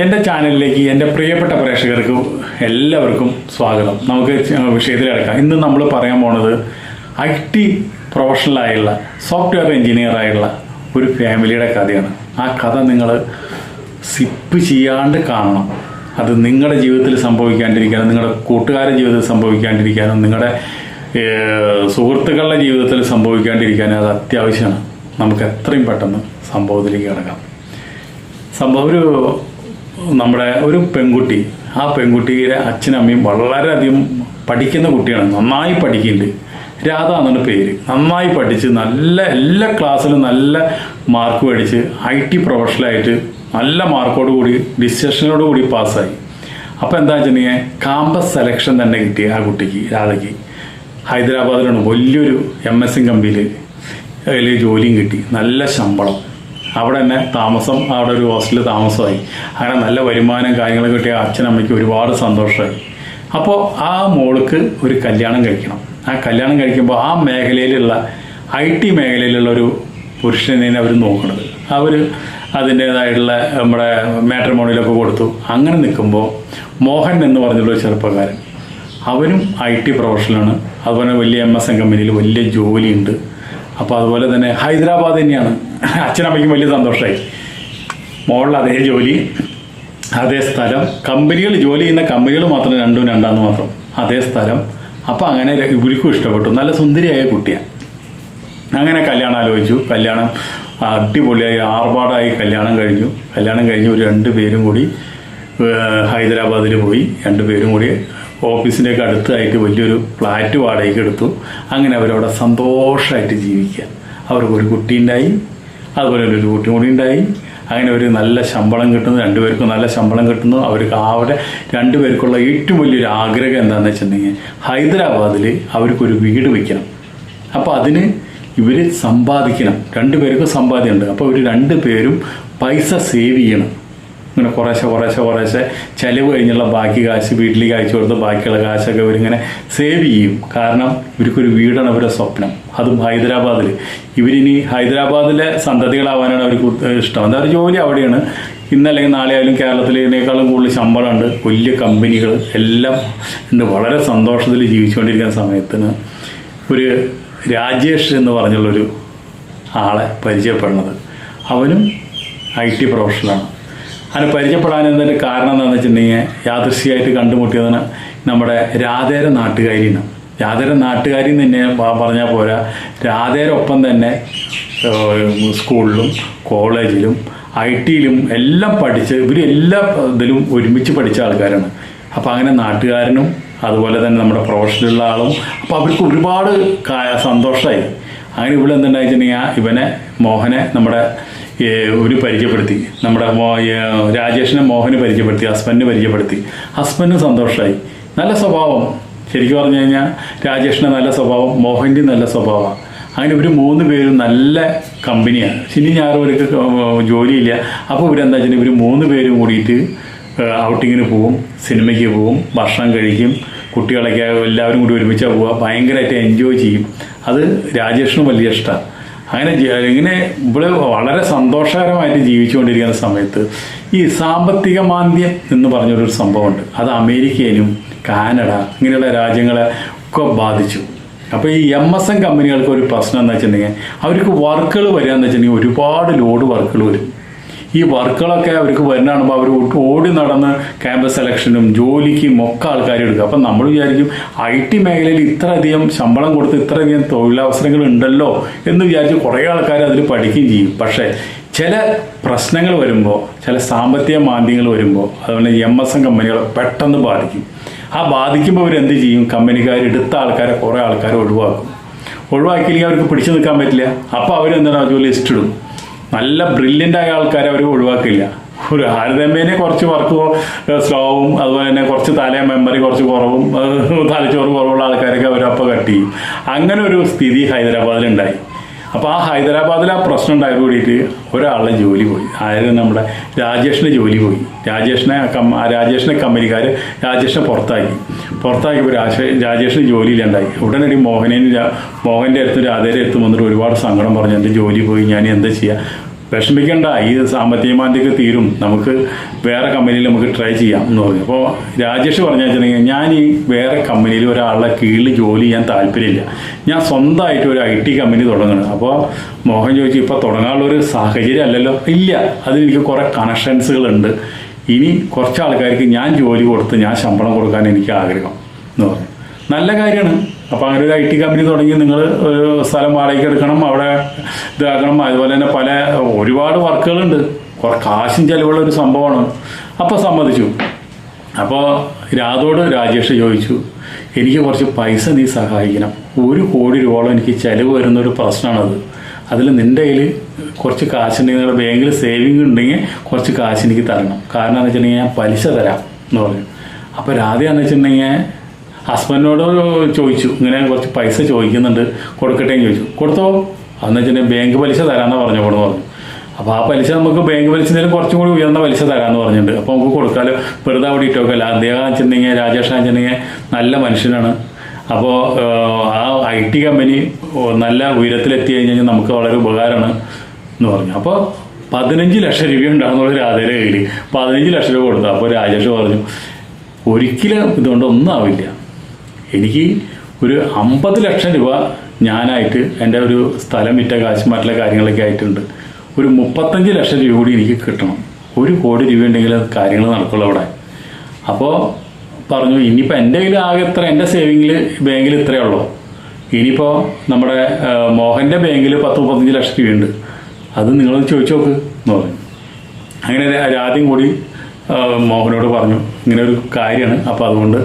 എന്റെ ചാനലിലേക്ക് എന്റെ പ്രിയപ്പെട്ട പ്രേക്ഷകർക്ക് എല്ലാവർക്കും സ്വാഗതം. നമുക്ക് വിഷയത്തിൽ കിടക്കാം. ഇന്ന് നമ്മൾ പറയാൻ പോണത് ഐ ടി പ്രൊഫഷണലായുള്ള സോഫ്റ്റ്വെയർ എഞ്ചിനീയർ ആയുള്ള ഒരു ഫാമിലിയുടെ കഥയാണ്. ആ കഥ നിങ്ങൾ സിപ്പ് ചെയ്യാണ്ട് കാണണം. അത് നിങ്ങളുടെ ജീവിതത്തിൽ സംഭവിക്കാണ്ടിരിക്കാനും നിങ്ങളുടെ കൂട്ടുകാരുടെ ജീവിതത്തിൽ സംഭവിക്കാണ്ടിരിക്കാനും നിങ്ങളുടെ സുഹൃത്തുക്കളുടെ ജീവിതത്തിൽ സംഭവിക്കാണ്ടിരിക്കാനും അത് അത്യാവശ്യമാണ്. നമുക്ക് എത്രയും പെട്ടെന്ന് സംഭവത്തിലേക്ക് കിടക്കാം. സംഭവം ഒരു നമ്മുടെ ഒരു പെൺകുട്ടി ആ പെൺകുട്ടിയുടെ അച്ഛനും അമ്മയും വളരെയധികം പഠിക്കുന്ന കുട്ടിയാണ്. നന്നായി പഠിക്കുന്നുണ്ട്. രാധ എന്നാണ് പേര്. നന്നായി പഠിച്ച് നല്ല എല്ലാ ക്ലാസ്സിലും നല്ല മാർക്ക് മേടിച്ച് ഐ ടി പ്രൊഫഷണലായിട്ട് നല്ല മാർക്കോട് കൂടി ഡിസിഷനോട് കൂടി പാസ്സായി. അപ്പോൾ എന്താ വെച്ചിട്ടുണ്ടെങ്കിൽ കാമ്പസ് സെലക്ഷൻ തന്നെ കിട്ടി ആ കുട്ടിക്ക് രാധയ്ക്ക്. ഹൈദരാബാദിലാണ് വലിയൊരു എം എസ് സി കമ്പനിയിൽ അതിൽ ജോലിയും കിട്ടി. നല്ല ശമ്പളം. അവിടെ തന്നെ താമസം അവിടെ ഒരു ഹോസ്റ്റലിൽ താമസമായി. അങ്ങനെ നല്ല വരുമാനം കാര്യങ്ങൾ കിട്ടിയ അച്ഛനമ്മയ്ക്ക് ഒരുപാട് സന്തോഷമായി. അപ്പോൾ ആ മോൾക്ക് ഒരു കല്യാണം കഴിക്കണം. ആ കല്യാണം കഴിക്കുമ്പോൾ ആ മേഖലയിലുള്ള ഐ ടി മേഖലയിലുള്ള ഒരു പുരുഷനെ അവർ നോക്കുന്നത്. അവർ അതിന്റേതായിട്ടുള്ള നമ്മുടെ മാട്രിമോണിയിലൊക്കെ കൊടുത്തു. അങ്ങനെ നിൽക്കുമ്പോൾ മോഹൻ എന്ന് പറഞ്ഞുള്ള ഒരു ചെറുപ്പക്കാരൻ അവനും ഐ ടി പ്രൊഫഷണലാണ് അതുപോലെ വലിയ എം എസ് എൻ കമ്പനിയിൽ വലിയ ജോലിയുണ്ട്. അപ്പോൾ അതുപോലെ തന്നെ ഹൈദരാബാദ് തന്നെയാണ്. അച്ഛനമ്മയ്ക്കും വലിയ സന്തോഷമായി മോളിൽ അതേ ജോലി അതേ സ്ഥലം. കമ്പനികൾ ജോലി ചെയ്യുന്ന കമ്പനികൾ മാത്രം രണ്ടും രണ്ടാന്ന് മാത്രം. അതേ സ്ഥലം. അപ്പം അങ്ങനെ ഇവർക്കും ഇഷ്ടപ്പെട്ടു. നല്ല സുന്ദരിയായ കുട്ടിയാണ്. അങ്ങനെ കല്യാണം ആലോചിച്ചു. കല്യാണം അടിപൊളിയായി ആർഭാടായി കല്യാണം കഴിഞ്ഞു. കല്യാണം കഴിഞ്ഞ് ഒരു രണ്ട് പേരും കൂടി ഹൈദരാബാദിൽ പോയി. രണ്ട് പേരും കൂടി ഓഫീസിന്റെയൊക്കെ അടുത്തായിട്ട് വലിയൊരു ഫ്ലാറ്റ് വാടകയ്ക്ക് എടുത്തു. അങ്ങനെ അവരവിടെ സന്തോഷമായിട്ട് ജീവിക്കുക. അവർക്ക് ഒരു കുട്ടി ഉണ്ടായി അതുപോലെ ഒരു കുട്ടി കൂടി ഉണ്ടായി അങ്ങനെ ഒരു നല്ല ശമ്പളം കിട്ടുന്നു രണ്ടുപേർക്കും നല്ല ശമ്പളം കിട്ടുന്നു. അവർക്ക് അവിടെ രണ്ടുപേർക്കുള്ള ഏറ്റവും വലിയൊരു ആഗ്രഹം എന്താണെന്ന് വെച്ചിട്ടുണ്ടെങ്കിൽ ഹൈദരാബാദിൽ അവർക്കൊരു വീട് വയ്ക്കണം അപ്പോൾ അതിന് ഇവർ സമ്പാദിക്കണം. രണ്ടുപേർക്കും സമ്പാദ്യമുണ്ട്. അപ്പോൾ ഇവർ രണ്ട് പേരും പൈസ സേവ് ചെയ്യണം. ഇങ്ങനെ കുറേശ്ശെ കുറേശ്ശെ കുറേശ്ശെ ചിലവ് കഴിഞ്ഞുള്ള ബാക്കി കാശ് വീട്ടിലേക്ക് അയച്ചു കൊടുത്ത് ബാക്കിയുള്ള കാശൊക്കെ ഇവരിങ്ങനെ സേവ് ചെയ്യും. കാരണം ഇവർക്കൊരു വീടാണ് അവരുടെ സ്വപ്നം. അതും ഹൈദരാബാദിൽ ഇവരിനി ഹൈദരാബാദിലെ സന്തതികളാവാനാണ് അവർക്ക് ഇഷ്ടം. എന്താ പറയുക ജോലി അവിടെയാണ്. ഇന്നല്ലെങ്കിൽ നാളെ ആയാലും കേരളത്തിലേക്കാളും കൂടുതൽ ശമ്പളമുണ്ട്. വലിയ കമ്പനികൾ എല്ലാം ഉണ്ട് വളരെ സന്തോഷത്തിൽ ജീവിച്ചുകൊണ്ടിരിക്കുന്ന സമയത്തിന് ഒരു രാജേഷ് എന്ന് പറഞ്ഞുള്ളൊരു ആളെ പരിചയപ്പെടുന്നത്. അവനും ഐ ടി പ്രൊഫഷണലാണ് അതിനെ പരിചയപ്പെടാൻ കാരണം എന്താണെന്ന് വെച്ചിട്ടുണ്ടെങ്കിൽ യാദൃശ്യമായിട്ട് കണ്ടുമുട്ടിയതാണ് നമ്മുടെ രാധേര നാട്ടുകാരിയാണ്. രാധേര നാട്ടുകാരി എന്ന് തന്നെ പറഞ്ഞാൽ പോരാ. രാധേരൊപ്പം തന്നെ സ്കൂളിലും കോളേജിലും ഐ ടിയിലും എല്ലാം പഠിച്ച് ഇവർ എല്ലാ ഇതിലും ഒരുമിച്ച് പഠിച്ച ആൾക്കാരാണ്. അപ്പോൾ അങ്ങനെ നാട്ടുകാരനും അതുപോലെ തന്നെ നമ്മുടെ പ്രൊഫഷനിലുള്ള ആളും അപ്പോൾ അവർക്ക് ഒരുപാട് സന്തോഷമായി അങ്ങനെ ഇവിടെ എന്തുണ്ടായി വെച്ചിട്ടുണ്ടെങ്കിൽ ഇവനെ മോഹനെ നമ്മുടെ ഒരു പരിചയപ്പെടുത്തി. നമ്മുടെ രാജേഷിനെ മോഹന് പരിചയപ്പെടുത്തി ഹസ്ബൻഡിന് പരിചയപ്പെടുത്തി. ഹസ്ബൻഡിന് സന്തോഷമായി നല്ല സ്വഭാവം. ശരിക്കും പറഞ്ഞു കഴിഞ്ഞാൽ രാജേഷിന് നല്ല സ്വഭാവം മോഹന്റെ നല്ല സ്വഭാവമാണ്. അങ്ങനെ ഇവർ മൂന്ന് പേരും നല്ല കമ്പനിയാണ്. ശനി ഞായറും അവർക്ക് ജോലിയില്ല. അപ്പോൾ ഇവരെന്താ വെച്ചാൽ ഇവർ മൂന്ന് പേരും കൂടിയിട്ട് ഔട്ടിങ്ങിന് പോവും സിനിമയ്ക്ക് പോവും ഭക്ഷണം കഴിക്കും കുട്ടികളൊക്കെ എല്ലാവരും കൂടി ഒരുമിച്ചാണ് പോവുക. ഭയങ്കരമായിട്ട് എൻജോയ് ചെയ്യും. അത് രാജേഷിനും വലിയ ഇഷ്ടമാണ് അങ്ങനെ ഇങ്ങനെ ഇവിടെ വളരെ സന്തോഷകരമായിട്ട് ജീവിച്ചുകൊണ്ടിരിക്കുന്ന സമയത്ത് ഈ സാമ്പത്തിക മാന്ദ്യം എന്ന് പറഞ്ഞൊരു സംഭവമുണ്ട്. അത് അമേരിക്കയിലും കാനഡ ഇങ്ങനെയുള്ള രാജ്യങ്ങളെ ഒക്കെ ബാധിച്ചു. അപ്പോൾ ഈ എം എസ് എൻ കമ്പനികൾക്ക് ഒരു പ്രശ്നം എന്താ വെച്ചിട്ടുണ്ടെങ്കിൽ അവർക്ക് വർക്കുകൾ വരിക എന്ന് വെച്ചിട്ടുണ്ടെങ്കിൽ ഒരുപാട് ലോഡ് വർക്കുകൾ വരും. ഈ വർക്കുകളൊക്കെ അവർക്ക് വരുന്ന കാണുമ്പോൾ അവർ ഓടി നടന്ന് ക്യാമ്പസ് സെലക്ഷനും ജോലിക്കും ഒക്കെ ആൾക്കാർ എടുക്കുക അപ്പം നമ്മൾ വിചാരിക്കും ഐ ടി മേഖലയിൽ ഇത്രയധികം ശമ്പളം കൊടുത്ത് ഇത്രയധികം തൊഴിലവസരങ്ങൾ ഉണ്ടല്ലോ എന്ന് വിചാരിച്ച് കുറേ ആൾക്കാർ അതിൽ പഠിക്കുകയും ചെയ്യും. പക്ഷേ ചില പ്രശ്നങ്ങൾ വരുമ്പോൾ ചില സാമ്പത്തിക മാന്ദ്യങ്ങൾ വരുമ്പോൾ അതുപോലെ എം എസ് എം കമ്പനികളെ പെട്ടെന്ന് ബാധിക്കും. ആ ബാധിക്കുമ്പോൾ അവർ എന്ത് ചെയ്യും? കമ്പനിക്കാർ എടുത്ത ആൾക്കാരെ കുറേ ആൾക്കാരെ ഒഴിവാക്കും. ഒഴിവാക്കിയില്ലെങ്കിൽ അവർക്ക് പിടിച്ചു നിൽക്കാൻ പറ്റില്ല. അപ്പോൾ അവരെന്താണ് ജോലി ലിസ്റ്റ് ഇടും. നല്ല ബ്രില്യന്റ് ആയ ആൾക്കാരെ അവർ ഒഴിവാക്കില്ല. ഒരു ആരതമ്പേനെ കുറച്ച് വർക്ക് സ്ലോവും അതുപോലെ തന്നെ കുറച്ച് തല മെമ്മറി കുറച്ച് കുറവും തലച്ചോറ് കുറവുള്ള ആൾക്കാരൊക്കെ അവരപ്പോൾ കട്ട് ചെയ്യും. അങ്ങനെ ഒരു സ്ഥിതി ഹൈദരാബാദിലുണ്ടായി അപ്പോൾ ആ ഹൈദരാബാദിൽ ആ പ്രശ്നം ഉണ്ടായത് കൂടിയിട്ട് ഒരാളുടെ ജോലി പോയി. അതായത് നമ്മുടെ രാജേഷിന്റെ ജോലി പോയി. രാജേഷിനെ രാജേഷിനെ കമ്പനിക്കാർ രാജേഷിനെ പുറത്താക്കി. പുറത്താക്കിയപ്പോൾ രാജ രാജേഷിന് ജോലിയിലുണ്ടായി ഉടനടി മോഹനേനും മോഹന്റെ അടുത്തും രാധയുടെ അടുത്തും വന്നിട്ട് ഒരുപാട് സങ്കടം പറഞ്ഞു എന്റെ ജോലി പോയി ഞാൻ എന്താ ചെയ്യുക വിഷമിക്കണ്ട ഈ സാമ്പത്തിക മാന്ദ്യമൊക്കെ തീരും. നമുക്ക് വേറെ കമ്പനിയിൽ നമുക്ക് ട്രൈ ചെയ്യാം എന്ന് പറഞ്ഞു. അപ്പോൾ രാജേഷ് പറഞ്ഞു വെച്ചിട്ടുണ്ടെങ്കിൽ ഞാൻ ഈ വേറെ കമ്പനിയിൽ ഒരാളുടെ കീഴിൽ ജോലി ചെയ്യാൻ താല്പര്യമില്ല. ഞാൻ സ്വന്തമായിട്ട് ഒരു ഐ ടി കമ്പനി തുടങ്ങണം. അപ്പോൾ മോഹൻ ചോദിച്ചു ഇപ്പോൾ തുടങ്ങാനുള്ള ഒരു സാഹചര്യം അല്ലല്ലോ? ഇല്ല. അതിനെനിക്ക് കുറേ കണക്ഷൻസുകളുണ്ട് ഇനി കുറച്ച് ആൾക്കാർക്ക് ഞാൻ ജോലി കൊടുത്ത് ഞാൻ ശമ്പളം കൊടുക്കാൻ എനിക്ക് ആഗ്രഹം. എന്ന് പറഞ്ഞു. നല്ല കാര്യമാണ്. അപ്പോൾ അങ്ങനെ ഒരു ഐ ടി കമ്പനി തുടങ്ങി. നിങ്ങൾ ഒരു സ്ഥലം വാടകയ്ക്ക് എടുക്കണം അവിടെ ഇതാക്കണം. അതുപോലെ തന്നെ പല ഒരുപാട് വർക്കുകളുണ്ട്. കുറെ കാശും ചിലവുള്ള ഒരു സംഭവമാണ്. അപ്പോൾ സമ്മതിച്ചു. അപ്പോൾ രാധോട് രാജേഷ് ചോദിച്ചു എനിക്ക് കുറച്ച് പൈസ നീ സഹായിക്കണം. ഒരു കോടി രൂപയോളം എനിക്ക് ചിലവ് വരുന്ന ഒരു പ്രശ്നമാണത്. അതിൽ നിന്റെ കയ്യിൽ കുറച്ച് കാശുണ്ടെങ്കിൽ നിങ്ങളുടെ ബാങ്കിൽ സേവിങ് ഉണ്ടെങ്കിൽ കുറച്ച് കാശ് എനിക്ക് തരണം. കാരണം എന്ന് വെച്ചിട്ടുണ്ടെങ്കിൽ ഞാൻ പലിശ തരാം എന്ന് പറഞ്ഞു. അപ്പോൾ രാധ എന്ന് വെച്ചിട്ടുണ്ടെങ്കിൽ ഹസ്ബൻഡിനോട് ചോദിച്ചു. ഇങ്ങനെ കുറച്ച് പൈസ ചോദിക്കുന്നുണ്ട്. കൊടുക്കട്ടെ എന്ന് ചോദിച്ചു. കൊടുത്തോ? അതെന്ന് വെച്ചിട്ടുണ്ടെങ്കിൽ ബാങ്ക് പലിശ തരാമെന്ന് പറഞ്ഞു കൊടുന്നു പറഞ്ഞു. അപ്പോൾ ആ പലിശ നമുക്ക് ബാങ്ക് പലിശയിലും കുറച്ചും കൂടി ഉയർന്ന പലിശ തരാമെന്ന് പറഞ്ഞിട്ടുണ്ട്. അപ്പോൾ നമുക്ക് കൊടുക്കാമല്ലോ വെറുതെ അവിടെ ഇട്ടോക്കല്ല അദ്ദേഹം വെച്ചിട്ടുണ്ടെങ്കിൽ രാജേഷ് വെച്ചിട്ടുണ്ടെങ്കിൽ നല്ല മനുഷ്യനാണ്. അപ്പോൾ ആ ഐ ടി കമ്പനി നല്ല ഉയരത്തിലെത്തി കഴിഞ്ഞാൽ നമുക്ക് വളരെ ഉപകാരമാണ് എന്ന് പറഞ്ഞു. അപ്പോൾ പതിനഞ്ച് ലക്ഷം രൂപ ഉണ്ടാകുന്നുള്ള രാധയുടെ കയ്യിൽ പതിനഞ്ച് ലക്ഷം രൂപ കൊടുത്തു. അപ്പോൾ രാജേഷ് പറഞ്ഞു ഒരിക്കലും ഇതുകൊണ്ട് ഒന്നും ആവില്ല. എനിക്ക് ഒരു അമ്പത് ലക്ഷം രൂപ ഞാനായിട്ട് എന്റെ ഒരു സ്ഥലം വിറ്റ കാശ് മറ്റുള്ള കാര്യങ്ങളൊക്കെ ആയിട്ടുണ്ട്. ഒരു മുപ്പത്തഞ്ച് ലക്ഷം രൂപ കൂടി എനിക്ക് കിട്ടണം. ഒരു കോടി രൂപ ഉണ്ടെങ്കിൽ കാര്യങ്ങൾ നടക്കുള്ളൂ അവിടെ. അപ്പോൾ പറഞ്ഞു ഇനിയിപ്പോൾ എന്റെ കയ്യിൽ ആകെ എത്ര? എന്റെ സേവിങ്ങിൽ ബാങ്കിൽ ഇത്രയേ ഉള്ളൂ. ഇനിയിപ്പോൾ നമ്മുടെ മോഹന്റെ ബാങ്കിൽ പത്ത് മുപ്പത്തഞ്ച് ലക്ഷം രൂപയുണ്ട്. അത് നിങ്ങളൊന്ന് ചോദിച്ചു നോക്ക് എന്ന് പറഞ്ഞു. അങ്ങനെ ആദ്യം കൂടി മോഹനോട് പറഞ്ഞു. ഇങ്ങനെ ഒരു കാര്യമാണ്. അപ്പോൾ അതുകൊണ്ട്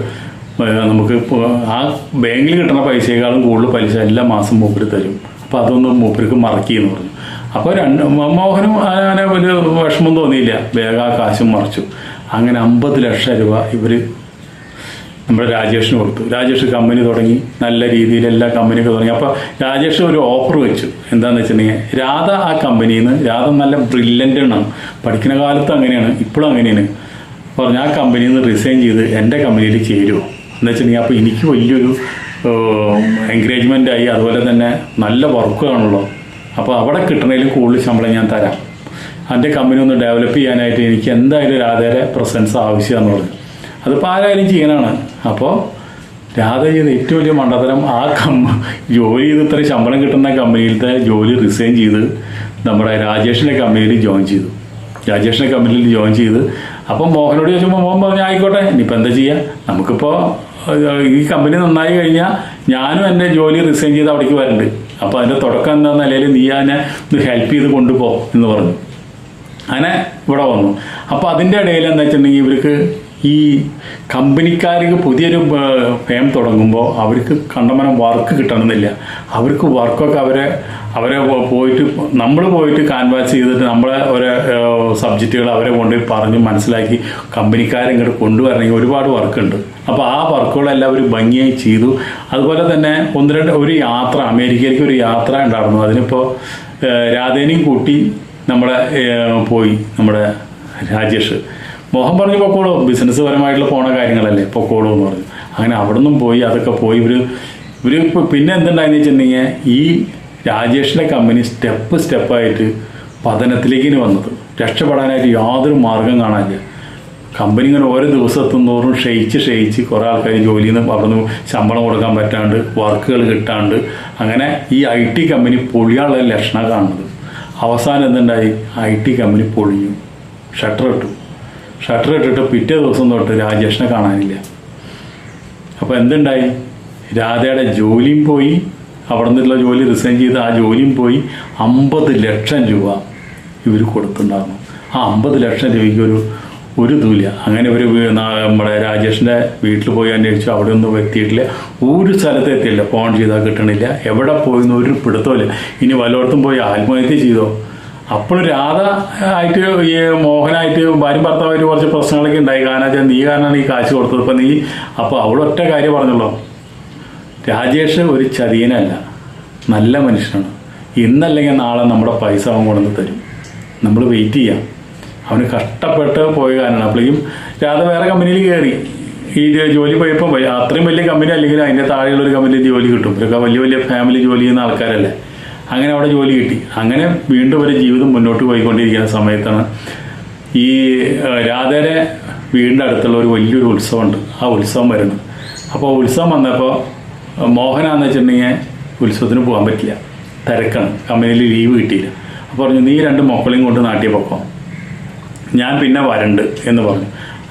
നമുക്ക് ആ ബാങ്കിൽ കിട്ടുന്ന പൈസയേക്കാളും കൂടുതൽ പലിശ എല്ലാ മാസം മൂപ്പര് തരും. അപ്പോൾ അതൊന്ന് മൂപ്പർക്ക് മറക്കിയെന്ന് പറഞ്ഞു. അപ്പോൾ രണ്ട് മോഹനും അങ്ങനെ വലിയ വിഷമം തോന്നിയില്ല. വേഗം ആ കാശും മറിച്ചു. അങ്ങനെ അമ്പത് ലക്ഷം രൂപ ഇവർ നമ്മുടെ രാജേഷിന് കൊടുത്തു. രാജേഷ് കമ്പനി തുടങ്ങി. നല്ല രീതിയിൽ എല്ലാ കമ്പനിയൊക്കെ തുടങ്ങി. അപ്പോൾ രാജേഷ് ഒരു ഓഫർ വെച്ചു. എന്താണെന്ന് വെച്ചിട്ടുണ്ടെങ്കിൽ രാധ ആ കമ്പനിയിൽ നിന്ന് രാധ നല്ല ബ്രില്യന്റ് ആണ്. പഠിക്കുന്ന കാലത്ത് അങ്ങനെയാണ്. ഇപ്പോഴും അങ്ങനെയാണ്. പറഞ്ഞു ആ കമ്പനിയിൽ നിന്ന് റിസൈൻ ചെയ്ത് എന്റെ കമ്പനിയിൽ ചേരുമോ എന്ന് വെച്ചിട്ടുണ്ടെങ്കിൽ അപ്പോൾ എനിക്ക് വലിയൊരു എൻകറേജ്മെന്റ് ആയി അതുപോലെ തന്നെ നല്ല വർക്കാണല്ലോ അപ്പോൾ അവിടെ കിട്ടണേലും കൂടുതൽ ശമ്പളം ഞാൻ തരാം. എന്റെ കമ്പനി ഒന്ന് ഡെവലപ്പ് ചെയ്യാനായിട്ട് എനിക്ക് എന്തായാലും രാധയുടെ പ്രസൻസ് ആവശ്യമാണെന്ന് പറഞ്ഞു. അതിപ്പോൾ ആരായാലും ചെയ്യാനാണ് അപ്പോൾ രാധ ചെയ്ത ഏറ്റവും വലിയ മണ്ടത്തരം ആ കമ്പ ജോലി ചെയ്ത് ഇത്ര ശമ്പളം കിട്ടുന്ന കമ്പനിയിലത്തെ ജോലി റിസൈൻ ചെയ്ത് നമ്മുടെ രാജേഷിന്റെ കമ്പനിയിൽ ജോയിൻ ചെയ്തു. രാജേഷിന്റെ കമ്പനിയിൽ ജോയിൻ ചെയ്ത്. അപ്പം മോഹനോട് ചോദിച്ചപ്പോൾ മോഹൻ പറഞ്ഞു ആയിക്കോട്ടെ ഇനിയിപ്പോൾ എന്താ ചെയ്യുക? നമുക്കിപ്പോൾ ഈ കമ്പനി നന്നായി കഴിഞ്ഞാൽ ഞാനും എന്റെ ജോലി റിസൈൻ ചെയ്ത് അവിടേക്ക് വരുന്നുണ്ട് അപ്പോൾ അതിന്റെ തുടക്കം എന്താ നിലയിൽ നീ എന്നെ ഒന്ന് ഹെൽപ്പ് ചെയ്ത് കൊണ്ടുപോ എന്ന് പറഞ്ഞു. അങ്ങനെ ഇവിടെ വന്നു. അപ്പോൾ അതിന്റെ ഇടയിൽ എന്താ വെച്ചിട്ടുണ്ടെങ്കിൽ ഇവർക്ക് ഈ കമ്പനിക്കാർക്ക് പുതിയൊരു ഫേം തുടങ്ങുമ്പോൾ അവർക്ക് കണ്ടമനം വർക്ക് കിട്ടണമെന്നില്ല. അവർക്ക് വർക്കൊക്കെ അവരെ അവരെ പോയിട്ട് നമ്മൾ പോയിട്ട് കാൻവാസ് ചെയ്തിട്ട് നമ്മളെ ഓരോ സബ്ജക്റ്റുകൾ അവരെ കൊണ്ട് പറഞ്ഞ് മനസ്സിലാക്കി കമ്പനിക്കാരെ ഇങ്ങോട്ട് കൊണ്ടുവരണമെങ്കിൽ ഒരുപാട് വർക്കുണ്ട്. അപ്പോൾ ആ വർക്കുകളെല്ലാം അവർ ഭംഗിയായി ചെയ്തു. അതുപോലെ തന്നെ ഒന്ന് രണ്ട് ഒരു യാത്ര അമേരിക്കയിലേക്ക് ഒരു യാത്ര ഉണ്ടായിരുന്നു. അതിനിപ്പോൾ രാധേനെയും കൂട്ടി നമ്മുടെ പോയി നമ്മുടെ രാജേഷ്. മോഹൻ പറഞ്ഞു പൊക്കോളൂ ബിസിനസ് പരമായിട്ടുള്ള പോണ കാര്യങ്ങളല്ലേ പൊക്കോളൂ എന്ന് പറഞ്ഞു. അങ്ങനെ അവിടെ നിന്നും പോയി അതൊക്കെ പോയി. ഇവർ ഇവർ പിന്നെ എന്തുണ്ടായെന്ന് വെച്ചിട്ടുണ്ടെങ്കിൽ ഈ രാജേഷിന്റെ കമ്പനി സ്റ്റെപ്പ് സ്റ്റെപ്പായിട്ട് പതനത്തിലേക്കിന് വന്നത്. രക്ഷപ്പെടാനായിട്ട് യാതൊരു മാർഗം കാണാനില്ല. കമ്പനി ഇങ്ങനെ ഓരോ ദിവസത്തും തോറും ക്ഷയിച്ച് ക്ഷയിച്ച് കുറേ ആൾക്കാർ ജോലിയിൽ നിന്ന് നിന്ന് ശമ്പളം കൊടുക്കാൻ പറ്റാണ്ട് വർക്കുകൾ കിട്ടാണ്ട് അങ്ങനെ ഈ ഐ ടി കമ്പനി പൊളിയാനുള്ള ലക്ഷണം കാണുന്നത്. അവസാനം എന്തുണ്ടായി? ഐ ടി കമ്പനി പൊളിഞ്ഞു. ഷട്ടർ ഇട്ടു. ഷട്ടർ ഇട്ടിട്ട് പിറ്റേ ദിവസം തൊട്ട് രാജേഷിനെ കാണാനില്ല. അപ്പോൾ എന്തുണ്ടായി? രാധയുടെ ജോലിയും പോയി. അവിടെ നിന്നുള്ള ജോലി റിസൈൻ ചെയ്ത് ആ ജോലിയും പോയി അമ്പത് ലക്ഷം രൂപ ഇവർ കൊടുത്തിട്ടുണ്ടായിരുന്നു. ആ അമ്പത് ലക്ഷം രൂപയ്ക്ക് ഒരു ഒരു ഇതുമില്ല അങ്ങനെ ഒരു നമ്മുടെ രാജേഷിന്റെ വീട്ടിൽ പോയി അന്വേഷിച്ചു. അവിടെ ഒന്നും എത്തിയിട്ടില്ല. ഒരു സ്ഥലത്ത് എത്തിയില്ല. ഫോൺ ചെയ്താൽ കിട്ടണില്ല. എവിടെ പോയിന്ന് ഒരു പിടുത്തമില്ല ഇനി വല്ലയിടത്തും പോയി ആത്മഹത്യ ചെയ്തോ? അപ്പോൾ രാധ ആയിട്ട് ഈ മോഹനായിട്ട് ഭാര്യ ഭർത്താവായിട്ട് കുറച്ച് പ്രശ്നങ്ങളൊക്കെ ഉണ്ടായി. കാരണം വെച്ചാൽ നീ കാരണമാണ് ഈ കാശ് കൊടുത്തത്. ഇപ്പം നീ അപ്പോൾ അവളൊറ്റ കാര്യം പറഞ്ഞല്ലോ രാജേഷ് ഒരു ചതിയനല്ല നല്ല മനുഷ്യനാണ്. ഇന്നല്ലെങ്കിൽ നാളെ നമ്മുടെ പൈസ അവൻ കൊണ്ടുവന്ന് തരും. നമ്മൾ വെയിറ്റ് ചെയ്യാം. അവന് കഷ്ടപ്പെട്ട് പോയ കാരണം അപ്പോഴേക്കും രാധ വേറെ കമ്പനിയിൽ കയറി ഈ ജോലി പോയപ്പോൾ അത്രയും വലിയ കമ്പനി അല്ലെങ്കിൽ അതിന്റെ താഴെയുള്ള ഒരു കമ്പനിയിൽ ജോലി കിട്ടും. ഇവരൊക്കെ വലിയ വലിയ ഫാമിലി ജോലി ചെയ്യുന്ന ആൾക്കാരല്ലേ. അങ്ങനെ അവിടെ ജോലി കിട്ടി. അങ്ങനെ വീണ്ടും ഒരു ജീവിതം മുന്നോട്ട് പോയിക്കൊണ്ടിരിക്കുന്ന സമയത്താണ് ഈ രാധയുടെ വീടിന്റെ അടുത്തുള്ള ഒരു വലിയൊരു ഉത്സവമുണ്ട്. ആ ഉത്സവം വരുന്നത്. അപ്പോൾ ഉത്സവം വന്നപ്പോൾ മോഹനാന്ന് വെച്ചിട്ടുണ്ടെങ്കിൽ ഉത്സവത്തിന് പോകാൻ പറ്റില്ല. തിരക്കാണ്. കമ്പനിയിൽ ലീവ് കിട്ടിയില്ല. അപ്പോൾ പറഞ്ഞു നീ രണ്ട് മക്കളെയും കൊണ്ട് നാട്ടിൽ പൊക്കോ. ഞാൻ പിന്നെ വരണ്ട് എന്ന് പറഞ്ഞു.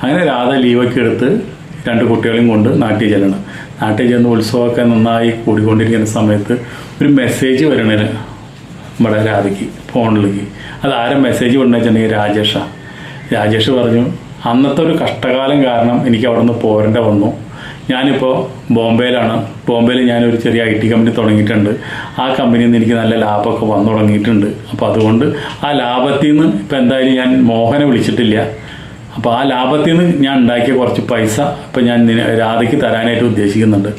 അങ്ങനെ രാധ ലീവൊക്കെ എടുത്ത് രണ്ട് കുട്ടികളെയും കൊണ്ട് നാട്ടിൽ ചെല്ലണം. നാട്ടിൽ ചെന്ന് ഉത്സവമൊക്കെ നന്നായി കൂടിക്കൊണ്ടിരിക്കുന്ന സമയത്ത് ഒരു മെസ്സേജ് വരണേ നമ്മുടെ രാധയ്ക്ക് ഫോണിലേക്ക്. അത് ആരും മെസ്സേജ് വിടണമെന്ന് വെച്ചിട്ടുണ്ടെങ്കിൽ രാജേഷാണ് രാജേഷ് പറഞ്ഞു അന്നത്തെ ഒരു കഷ്ടകാലം കാരണം എനിക്ക് അവിടെ നിന്ന് പോരേണ്ട വന്നു. ഞാനിപ്പോൾ ബോംബെയിലാണ്. ബോംബെയിൽ ഞാനൊരു ചെറിയ ഐ ടി കമ്പനി തുടങ്ങിയിട്ടുണ്ട്. ആ കമ്പനിയിൽ നിന്ന് എനിക്ക് നല്ല ലാഭമൊക്കെ വന്നു തുടങ്ങിയിട്ടുണ്ട്. അപ്പോൾ അതുകൊണ്ട് ആ ലാഭത്തിൽ നിന്ന് ഇപ്പോൾ എന്തായാലും ഞാൻ മോഹനെ വിളിച്ചിട്ടില്ല. അപ്പോൾ ആ ലാഭത്തിൽ നിന്ന് ഞാൻ ഉണ്ടാക്കിയ കുറച്ച് പൈസ ഇപ്പം ഞാൻ രാധയ്ക്ക് തരാനായിട്ട് ഉദ്ദേശിക്കുന്നുണ്ട്.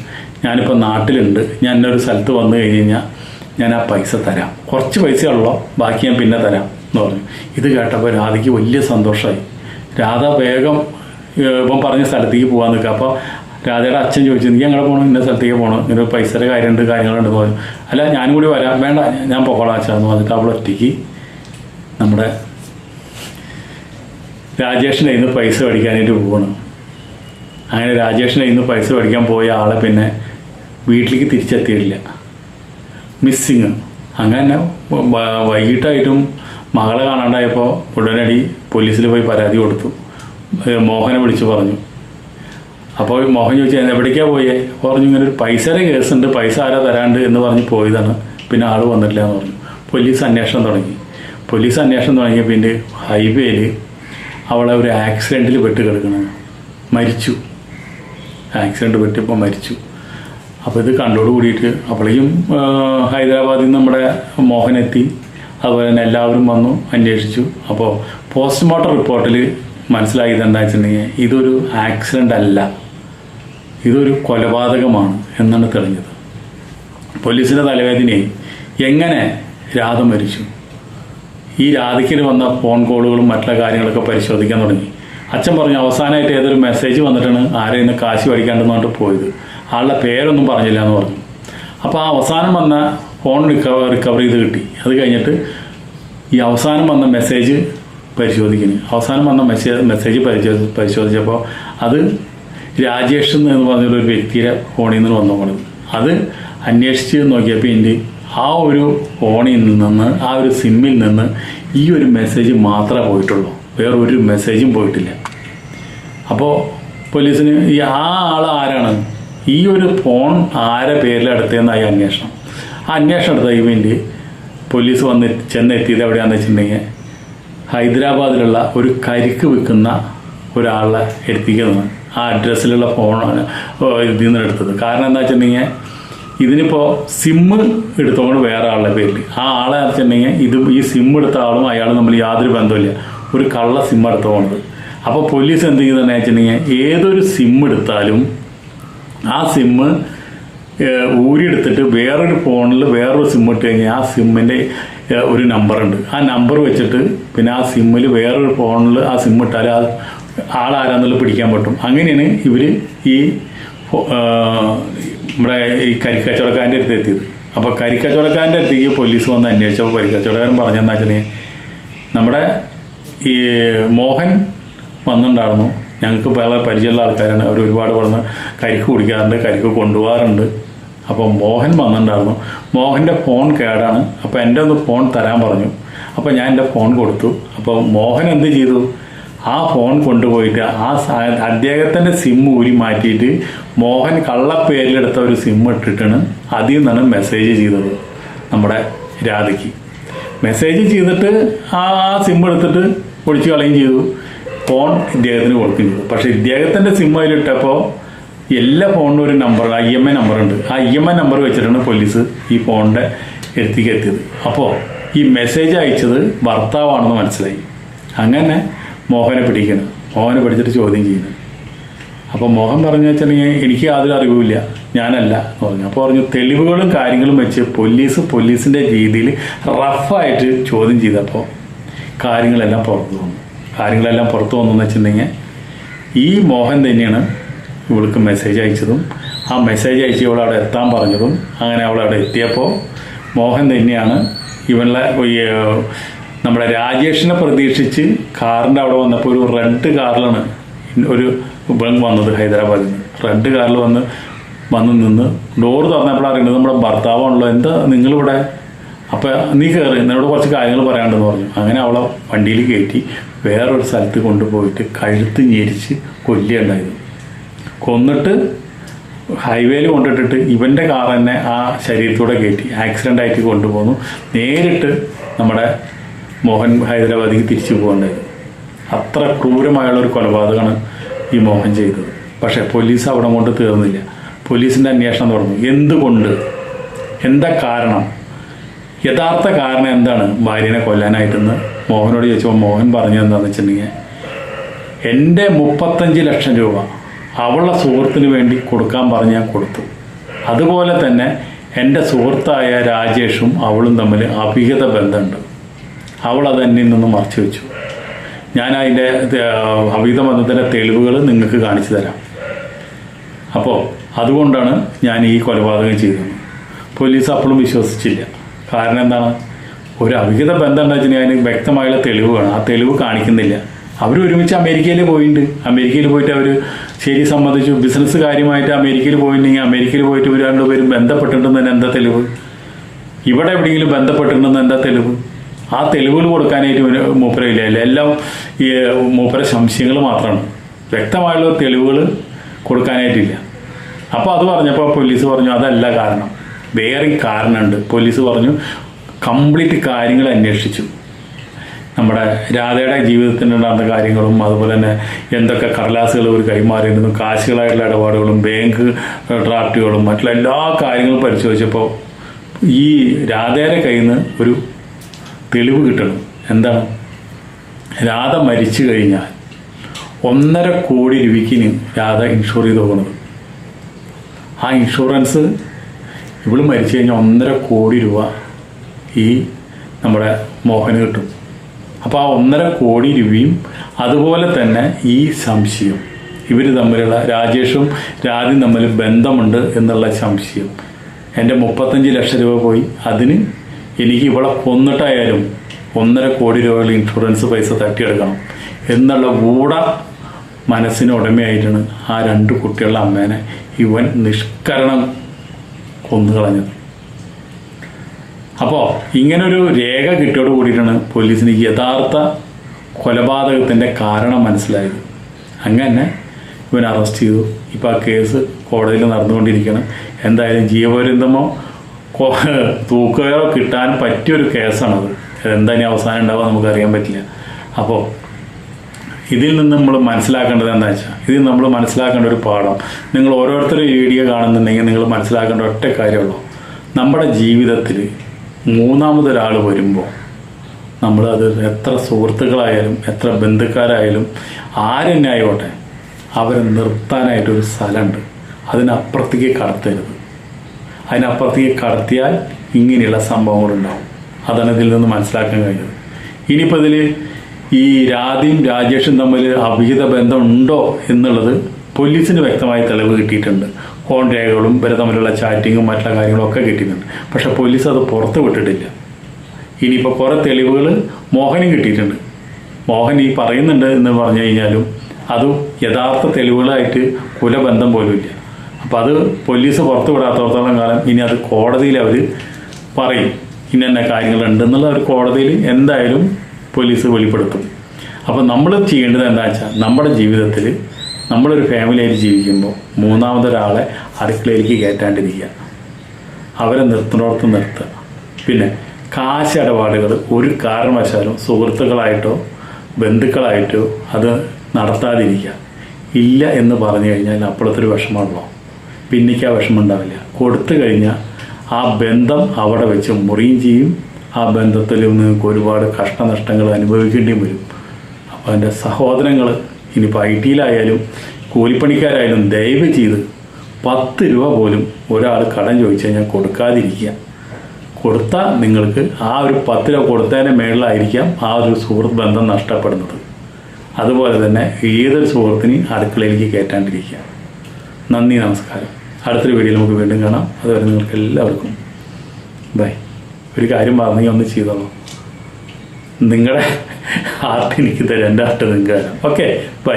ഞാനിപ്പോൾ നാട്ടിലുണ്ട്. ഞാൻ ഒരു സ്ഥലത്ത് വന്നു കഴിഞ്ഞ് കഴിഞ്ഞാൽ ഞാൻ ആ പൈസ തരാം. കുറച്ച് പൈസയുള്ളോ ബാക്കി ഞാൻ പിന്നെ തരാം എന്ന് പറഞ്ഞു. ഇത് കേട്ടപ്പോൾ രാധയ്ക്ക് വലിയ സന്തോഷമായി രാധ വേഗം ഇപ്പം പറഞ്ഞ സ്ഥലത്തേക്ക് പോകാൻ നിൽക്കുക അപ്പോൾ രാധയുടെ അച്ഛൻ ചോദിച്ചു നീ എങ്ങനെ പോകണം ഇന്ന സ്ഥലത്തേക്ക് പോകണം ഇങ്ങനെ പൈസയുടെ കാര്യമുണ്ട് കാര്യങ്ങളുണ്ട് പോയി അല്ല ഞാനും കൂടി വരാം. വേണ്ട ഞാൻ പോകോളാം അച്ഛൻ എന്ന് പറഞ്ഞിട്ട് അവൾ ഒറ്റയ്ക്ക് നമ്മുടെ രാജേഷിന്റെ ഇന്ന് പൈസ മേടിക്കാനായിട്ട് പോകണം അങ്ങനെ രാജേഷിന്റെ ഇന്ന് പൈസ മേടിക്കാൻ പോയ ആളെ പിന്നെ വീട്ടിലേക്ക് തിരിച്ചെത്തിയിട്ടില്ല. മിസ്സിങ് അങ്ങനെ വൈകിട്ടായിട്ടും മകളെ കാണാണ്ടായപ്പോൾ ഉടനടി പോലീസിൽ പോയി പരാതി കൊടുത്തു. മോഹനെ വിളിച്ചു പറഞ്ഞു. അപ്പോൾ മോഹൻ ചോദിച്ചു "ഞാൻ എവിടേക്കാണ് പോയേ? പറഞ്ഞു ഇങ്ങനെ ഒരു പൈസയുടെ കേസുണ്ട് പൈസ ആരാ തരാണ്ട്? എന്ന് പറഞ്ഞ് പോയതാണ്. പിന്നെ ആൾ വന്നിട്ടില്ല എന്ന് പറഞ്ഞു. പോലീസ് അന്വേഷണം തുടങ്ങി. പോലീസ് അന്വേഷണം തുടങ്ങിയ പിന്നെ ഹൈവേയിൽ അവളെ ഒരു ആക്സിഡന്റിൽ പെട്ട് കിടക്കണം. മരിച്ചു. ആക്സിഡന്റ് പെട്ടിപ്പോൾ മരിച്ചു. അപ്പോൾ ഇത് കണ്ടോട് കൂടിയിട്ട് അവളെയും ഹൈദരാബാദിൽ നിന്ന് നമ്മുടെ മോഹനെത്തി അതുപോലെ തന്നെ എല്ലാവരും വന്നു അന്വേഷിച്ചു. അപ്പോൾ പോസ്റ്റ്മോർട്ടം റിപ്പോർട്ടിൽ മനസ്സിലായത് എന്താ വെച്ചിട്ടുണ്ടെങ്കിൽ ഇതൊരു ആക്സിഡന്റ് അല്ല. ഇതൊരു കൊലപാതകമാണ് എന്നാണ് തെളിഞ്ഞത്. പോലീസിന്റെ തലവേദനയായി എങ്ങനെ രാധ മരിച്ചു? ഈ രാധയ്ക്ക് വന്ന ഫോൺ കോളുകളും മറ്റുള്ള കാര്യങ്ങളൊക്കെ പരിശോധിക്കാൻ തുടങ്ങി. അച്ഛൻ പറഞ്ഞു അവസാനമായിട്ട് ഏതൊരു മെസ്സേജ് വന്നിട്ടാണ് ആരെയും ഇന്ന് കാശ് വഴിക്കാണ്ടെന്ന് പറഞ്ഞിട്ട് പോയത്? ആളുടെ പേരൊന്നും പറഞ്ഞില്ല എന്ന് പറഞ്ഞു. അപ്പോൾ ആ അവസാനം വന്ന ഫോൺ റിക്കവർ റിക്കവർ ചെയ്ത് കിട്ടി. അത് കഴിഞ്ഞിട്ട് ഈ അവസാനം വന്ന മെസ്സേജ് പരിശോധിക്കുന്നു. അവസാനം വന്ന മെസ്സേജ് മെസ്സേജ് പരിശോധി പരിശോധിച്ചപ്പോൾ അത് രാജേഷ് എന്ന് പറഞ്ഞൊരു വ്യക്തിയുടെ ഫോണിൽ നിന്ന് വന്നു പോണത് അത് അന്വേഷിച്ച് നോക്കിയപ്പോൾ എന്റെ ആ ഒരു ഫോണിൽ നിന്ന് ആ ഒരു സിമ്മിൽ നിന്ന് ഈ ഒരു മെസ്സേജ് മാത്രമേ പോയിട്ടുള്ളൂ. വേറെ ഒരു മെസ്സേജും പോയിട്ടില്ല. അപ്പോൾ പോലീസിന് ഈ ആ ആൾ ആരാണ്? ഈ ഒരു ഫോൺ ആരെ പേരിൽ പേരിലെടുത്തതെന്നായി അന്വേഷണം. ആ അന്വേഷണം എടുത്ത വേണ്ടി പോലീസ് വന്ന് ചെന്നെത്തിയത് എവിടെയാണെന്ന് വെച്ചിട്ടുണ്ടെങ്കിൽ ഹൈദരാബാദിലുള്ള ഒരു കരിക്ക് വിൽക്കുന്ന ഒരാളെ എടുത്തിക്കുന്നത് ആ അഡ്രസ്സിലുള്ള ഫോണാണ് ഇതിൽ നിന്ന് എടുത്തത്. കാരണം എന്താ വെച്ചിട്ടുണ്ടെങ്കിൽ ഇതിനിപ്പോൾ സിമ്മ് എടുത്തോണ്ട് വേറെ ആളുടെ പേരിൽ ആ ആളെ വെച്ചിട്ടുണ്ടെങ്കിൽ ഇത് ഈ സിമ്മ് എടുത്ത ആളും അയാളും തമ്മിൽ യാതൊരു ബന്ധമില്ല ഒരു കള്ള സിം എടുത്ത് പോണത് അപ്പോൾ പോലീസ് എന്ത് ചെയ്യുന്നതെന്ന് വെച്ചിട്ടുണ്ടെങ്കിൽ ഏതൊരു സിം എടുത്താലും ആ സിമ്മ് ഊരി ഊരിയെടുത്തിട്ട് വേറൊരു ഫോണിൽ വേറൊരു സിം ഇട്ട് കഴിഞ്ഞാൽ ആ സിമ്മിന്റെ ഒരു നമ്പറുണ്ട് ആ നമ്പർ വെച്ചിട്ട് പിന്നെ ആ സിമ്മിൽ വേറൊരു ഫോണിൽ ആ സിം ഇട്ടാൽ ആ ആളാരാന്നുള്ളത് പിടിക്കാൻ പറ്റും. അങ്ങനെയാണ് ഇവർ ഈ നമ്മുടെ ഈ കരിക്കച്ചവടക്കാരന്റെ അടുത്ത് എത്തിയത്. അപ്പോൾ കരിക്കച്ചവടക്കാരന്റെ അടുത്ത് ഈ പോലീസ് വന്ന് അന്വേഷിച്ചപ്പോൾ കരിക്കച്ചവടക്കാരൻ പറഞ്ഞെന്നാ വെച്ചാൽ നമ്മുടെ ഈ മോഹൻ വന്നിട്ടുണ്ടായിരുന്നു. ഞങ്ങൾക്ക് വളരെ പരിചയമുള്ള ആൾക്കാരാണ്. അവർ ഒരുപാട് വന്ന് കരിക്ക് കുടിക്കാറുണ്ട് കരിക്ക് കൊണ്ടുപോകാറുണ്ട്. അപ്പോൾ മോഹൻ വന്നിട്ടുണ്ടായിരുന്നു. മോഹന്റെ ഫോൺ കേടാണ്. അപ്പോൾ എന്റെ ഒന്ന് ഫോൺ തരാൻ പറഞ്ഞു. അപ്പോൾ ഞാൻ എന്റെ ഫോൺ കൊടുത്തു. അപ്പോൾ മോഹൻ എന്ത് ചെയ്തു? ആ ഫോൺ കൊണ്ടുപോയിട്ട് ആ അദ്ദേഹത്തിന്റെ സിം ഊരി മാറ്റിയിട്ട് മോഹൻ കള്ളപ്പേരിലെടുത്ത ഒരു സിം ഇട്ടിട്ടാണ് അതിൽ നിന്നാണ് മെസ്സേജ് ചെയ്തത് നമ്മുടെ രാധയ്ക്ക്. മെസ്സേജ് ചെയ്തിട്ട് ആ സിം എടുത്തിട്ട് ഒളിച്ചു കളയും ചെയ്തു. ഫോൺ ഇദ്ദേഹത്തിന് കൊടുക്കുകയും ചെയ്തു. പക്ഷേ ഇദ്ദേഹത്തിന്റെ സിം അതിലിട്ടപ്പോൾ എല്ലാ ഫോണിനും ഒരു number I M A number ഉണ്ട്. ആ ഐ എം എ നമ്പർ വെച്ചിട്ടാണ് പോലീസ് ഈ ഫോണിന്റെ എടുത്തേക്ക് എത്തിയത്. അപ്പോൾ ഈ മെസ്സേജ് അയച്ചത് ഭർത്താവാണെന്ന് മനസ്സിലായി. അങ്ങനെ മോഹനെ പിടിക്കണം മോഹനെ പിടിച്ചിട്ട് ചോദ്യം ചെയ്യുന്നു. അപ്പോൾ മോഹൻ പറഞ്ഞു വെച്ചിട്ടുണ്ടെങ്കിൽ എനിക്ക് യാതൊരു അറിവുമില്ല ഞാനല്ല എന്ന് പറഞ്ഞു. അപ്പോൾ പറഞ്ഞു തെളിവുകളും കാര്യങ്ങളും വെച്ച് പോലീസ് പോലീസിന്റെ രീതിയിൽ റഫായിട്ട് ചോദ്യം ചെയ്തപ്പോൾ കാര്യങ്ങളെല്ലാം പുറത്തു വന്നു. കാര്യങ്ങളെല്ലാം പുറത്തു വന്നു വെച്ചിട്ടുണ്ടെങ്കിൽ ഈ മോഹൻ തന്നെയാണ് ഇവൾക്ക് മെസ്സേജ് അയച്ചതും. ആ മെസ്സേജ് അയച്ച് ഇവൾ അവിടെ എത്താൻ പറഞ്ഞതും. അങ്ങനെ അവൾ അവിടെ എത്തിയപ്പോൾ മോഹൻ തന്നെയാണ് ഇവളെ നമ്മുടെ രാജേഷിനെ പ്രതീക്ഷിച്ച് കാറിന്റെ അവിടെ വന്നപ്പോൾ ഒരു റെഡ് കാറിലാണ് ഒരു ബംഗ് വന്നത് ഹൈദരാബാദിൽ നിന്ന്. റെഡ് കാറിൽ വന്ന് വന്ന് നിന്ന് ഡോർ തുറന്നപ്പോൾ അറിയുന്നത് നമ്മുടെ ഭർത്താവാണല്ലോ എന്താ നിങ്ങളിവിടെ? അപ്പോൾ നീ കയറി എന്നോട് കുറച്ച് കാര്യങ്ങൾ പറയാണ്ടെന്ന് പറഞ്ഞു. അങ്ങനെ അവളെ വണ്ടിയിൽ കയറ്റി വേറൊരു സ്ഥലത്ത് കൊണ്ടുപോയിട്ട് കഴുത്ത് ഞെരിച്ച് കൊല്ലുകയുണ്ടായത് കൊന്നിട്ട് ഹൈവേയിൽ കൊണ്ടിട്ടിട്ട് ഇവന്റെ കാർ തന്നെ ആ ശരീരത്തൂടെ കയറ്റി ആക്സിഡന്റ് ആയിട്ട് കൊണ്ടുപോകുന്നു നേരിട്ട് നമ്മുടെ മോഹൻ ഹൈദരാബാദിക്ക് തിരിച്ചു പോകേണ്ടത് അത്ര ക്രൂരമായുള്ള ഒരു കൊലപാതകമാണ് ഈ മോഹൻ ചെയ്തത്. പക്ഷേ പോലീസ് അവിടെ കൊണ്ട് തീർന്നില്ല. പോലീസിന്റെ അന്വേഷണം തുടർന്നു എന്തുകൊണ്ട്? എന്താ കാരണം? യഥാർത്ഥ കാരണം എന്താണ് ഭാര്യനെ കൊല്ലാനായിട്ടെന്ന് മോഹനോട് ചോദിച്ചപ്പോൾ മോഹൻ പറഞ്ഞു എന്താണെന്ന് വെച്ചിട്ടുണ്ടെങ്കിൽ എന്റെ മുപ്പത്തഞ്ച് ലക്ഷം രൂപ അവളുടെ സുഹൃത്തിന് വേണ്ടി കൊടുക്കാൻ പറഞ്ഞ് ഞാൻ കൊടുത്തു. അതുപോലെ തന്നെ എന്റെ സുഹൃത്തായ രാജേഷും അവളും തമ്മിൽ അഭിഹിത ബന്ധമുണ്ട്. അവൾ അത് എന്നിൽ നിന്ന് മറച്ചു വെച്ചു. ഞാൻ അതിന്റെ അവിധ ബന്ധത്തിന്റെ തെളിവുകൾ നിങ്ങൾക്ക് കാണിച്ചു തരാം. അപ്പോൾ അതുകൊണ്ടാണ് ഞാൻ ഈ കൊലപാതകം ചെയ്തത്. പോലീസ് അപ്പോഴും വിശ്വസിച്ചില്ല. കാരണം എന്താണ്? ഒരു അവിഹിത ബന്ധം എന്താ വെച്ചാൽ അതിന് വ്യക്തമായുള്ള തെളിവ് വേണം. ആ തെളിവ് കാണിക്കുന്നില്ല. അവർ ഒരുമിച്ച് അമേരിക്കയിൽ പോയിട്ടുണ്ട് അമേരിക്കയിൽ പോയിട്ട് അവർ ശരി സംബന്ധിച്ചു ബിസിനസ് കാര്യമായിട്ട് അമേരിക്കയിൽ പോയിട്ടുണ്ടെങ്കിൽ അമേരിക്കയിൽ പോയിട്ട് ഇവർ രണ്ടുപേരും ബന്ധപ്പെട്ടിട്ടുണ്ടെന്ന് എന്താ തെളിവ്? ഇവിടെ എവിടെയെങ്കിലും ബന്ധപ്പെട്ടിട്ടുണ്ടെന്ന് എന്താ തെളിവ്? ആ തെളിവുകൾ കൊടുക്കാനായിട്ട് മൂപ്പരയില്ല എല്ലാം ഈ മൂപ്പര സംശയങ്ങൾ മാത്രമാണ്. വ്യക്തമായുള്ള തെളിവുകൾ കൊടുക്കാനായിട്ടില്ല. അപ്പോൾ അത് പറഞ്ഞപ്പോൾ പോലീസ് പറഞ്ഞു അതല്ല കാരണം. വേറെ കാരണമുണ്ട്. പോലീസ് പറഞ്ഞു കംപ്ലീറ്റ് കാര്യങ്ങൾ അന്വേഷിച്ചു. നമ്മുടെ രാധയുടെ ജീവിതത്തിനുണ്ടാകുന്ന കാര്യങ്ങളും അതുപോലെ തന്നെ എന്തൊക്കെ കടലാസുകൾ ഒരു കൈമാറിയിരുന്നു കാശുകളായിട്ടുള്ള ഇടപാടുകളും ബാങ്ക് ഡ്രാഫ്റ്റുകളും മറ്റുള്ള എല്ലാ കാര്യങ്ങളും പരിശോധിച്ചപ്പോൾ ഈ രാധയുടെ കയ്യിൽ നിന്ന് ഒരു തെളിവ് കിട്ടണം. എന്താണ് രാധ മരിച്ചു കഴിഞ്ഞാൽ ഒന്നര കോടി രൂപയ്ക്കിന് രാധ ഇൻഷുർ ചെയ്ത് പോകുന്നത് ആ ഇൻഷുറൻസ് ഇവൾ മരിച്ചു കഴിഞ്ഞാൽ ഒന്നര കോടി രൂപ ഈ നമ്മുടെ മോഹന് കിട്ടും. അപ്പോൾ ആ ഒന്നര കോടി രൂപയും അതുപോലെ തന്നെ ഈ സംശയം ഇവർ തമ്മിലുള്ള രാജേഷും രാധയും തമ്മിൽ ബന്ധമുണ്ട് എന്നുള്ള സംശയം. എന്റെ മുപ്പത്തഞ്ച് ലക്ഷം രൂപ പോയി. അതിന് എനിക്ക് ഇവിടെ കൊന്നിട്ടായാലും ഒന്നര കോടി രൂപയുടെ ഇൻഷുറൻസ് പൈസ തട്ടിയെടുക്കണം എന്നുള്ള ഗൂഢ മനസ്സിന് ഉടമയായിട്ടാണ് ആ രണ്ട് കുട്ടികളുടെ അമ്മേനെ ഇവൻ നിഷ്കരണം കൊന്നു കളഞ്ഞത് അപ്പോൾ ഇങ്ങനൊരു രേഖ കിട്ടിയോട് കൂടിയിട്ടാണ് പോലീസിന് യഥാർത്ഥ കൊലപാതകത്തിന്റെ കാരണം മനസ്സിലായത്. അങ്ങനെ ഇവൻ അറസ്റ്റ് ചെയ്തു. ഇപ്പോൾ ആ കേസ് കോടതിയിൽ നടന്നുകൊണ്ടിരിക്കണം എന്തായാലും ജീവപര്യന്തമോ തൂക്കുകയോ കിട്ടാൻ പറ്റിയൊരു കേസാണത്. എന്താ ഇനി അവസാനം ഉണ്ടാവുക നമുക്ക് അറിയാൻ പറ്റില്ല. അപ്പോൾ ഇതിൽ നിന്ന് നമ്മൾ മനസ്സിലാക്കേണ്ടത് എന്താ വെച്ചാൽ ഇതിൽ നമ്മൾ മനസ്സിലാക്കേണ്ട ഒരു പാഠം. നിങ്ങൾ ഓരോരുത്തരും ഈ വീഡിയോ കാണുന്നുണ്ടെങ്കിൽ നിങ്ങൾ മനസ്സിലാക്കേണ്ട ഒറ്റ കാര്യമുള്ളൂ. നമ്മുടെ ജീവിതത്തിൽ മൂന്നാമതൊരാൾ വരുമ്പോൾ നമ്മളത് എത്ര സുഹൃത്തുക്കളായാലും എത്ര ബന്ധുക്കാരായാലും ആരെന്നെ ആയിക്കോട്ടെ അവരെ നിർത്താനായിട്ടൊരു സ്ഥലമുണ്ട്. അതിനപ്പുറത്തേക്ക് കടത്തരുത്. അതിനപ്പുറത്തേക്ക് കടത്തിയാൽ ഇങ്ങനെയുള്ള സംഭവങ്ങളുണ്ടാവും. അതാണ് ഇതിൽ നിന്ന് മനസ്സിലാക്കാൻ കഴിഞ്ഞത്. ഇനിയിപ്പോൾ ഇതിൽ ഈ രാധയും രാജേഷും തമ്മിൽ അഭിഹിത ബന്ധമുണ്ടോ എന്നുള്ളത് പോലീസിന് വ്യക്തമായ തെളിവ് കിട്ടിയിട്ടുണ്ട്. ഫോൺ രേഖകളും ഇവരെ തമ്മിലുള്ള ചാറ്റിങ്ങും മറ്റുള്ള കാര്യങ്ങളും ഒക്കെ കിട്ടിയിട്ടുണ്ട്. പക്ഷെ പോലീസ് അത് പുറത്ത് വിട്ടിട്ടില്ല. ഇനിയിപ്പോൾ കുറേ തെളിവുകൾ മോഹനും കിട്ടിയിട്ടുണ്ട്. മോഹൻ ഈ പറയുന്നുണ്ട് എന്ന് പറഞ്ഞു കഴിഞ്ഞാലും അത് യഥാർത്ഥ തെളിവുകളായിട്ട് കുലബന്ധം പോലും ഇല്ല അപ്പോൾ അത് പോലീസ് പുറത്തു വിടാത്തോടത്തോളം കാലം. ഇനി അത് കോടതിയിൽ അവർ പറയും. ഇന്ന കാര്യങ്ങളുണ്ടെന്നുള്ള ഒരു കോടതിയിൽ എന്തായാലും പോലീസ് വെളിപ്പെടുത്തും. അപ്പോൾ നമ്മൾ ചെയ്യേണ്ടത് എന്താ വെച്ചാൽ നമ്മുടെ ജീവിതത്തിൽ നമ്മളൊരു ഫാമിലിയായിട്ട് ജീവിക്കുമ്പോൾ മൂന്നാമതൊരാളെ അടുക്കളയിലേക്ക് കയറ്റാണ്ടിരിക്കുക. അവരെ നിർത്തുന്നിടത്ത് നിർത്തുക. പിന്നെ കാശ് ഇടപാടുകൾ ഒരു കാരണവശാലും സുഹൃത്തുക്കളായിട്ടോ ബന്ധുക്കളായിട്ടോ അത് നടത്താതിരിക്കുക. ഇല്ല എന്ന് പറഞ്ഞു കഴിഞ്ഞാൽ അപ്പോഴത്തെ ഒരു വിഷമമുള്ളൂ പിന്നേക്ക് ആ വിഷമം ഉണ്ടാവില്ല കൊടുത്തു കഴിഞ്ഞാൽ ആ ബന്ധം അവിടെ വെച്ച് മുറിയും ചെയ്യും. ആ ബന്ധത്തിൽ നിങ്ങൾക്ക് ഒരുപാട് കഷ്ടനഷ്ടങ്ങൾ അനുഭവിക്കേണ്ടിയും വരും. അപ്പോൾ എന്റെ സഹോദരങ്ങൾ ഇനിയിപ്പോൾ ഐ ടിയിലായാലും കൂലിപ്പണിക്കാരായാലും ദയവ് ചെയ്ത് പത്ത് രൂപ പോലും ഒരാൾ കടം ചോദിച്ചു കഴിഞ്ഞാൽ കൊടുക്കാതിരിക്കുക. കൊടുത്താൽ നിങ്ങൾക്ക് ആ ഒരു പത്ത് രൂപ കൊടുത്തതിന് മേളിലായിരിക്കാം ആ ഒരു സുഹൃത്ത് ബന്ധം നഷ്ടപ്പെടുന്നത്. അതുപോലെ തന്നെ ഏതൊരു സുഹൃത്തിനെയും അടുക്കളയിലേക്ക് കയറ്റാണ്ടിരിക്കുക. നന്ദി നമസ്കാരം. അടുത്തൊരു വീഡിയോയിൽ നമുക്ക് വീണ്ടും കാണാം. അതുവരെ നിങ്ങൾക്ക് എല്ലാവർക്കും ബൈ. ഒരു കാര്യം പറഞ്ഞു ഒന്ന് ചെയ്തോളൂ. നിങ്ങളുടെ ആർട്ട് എനിക്ക് തരാം. എന്റെ ആർട്ട് നിങ്ങൾക്ക് തരാം. Okay bye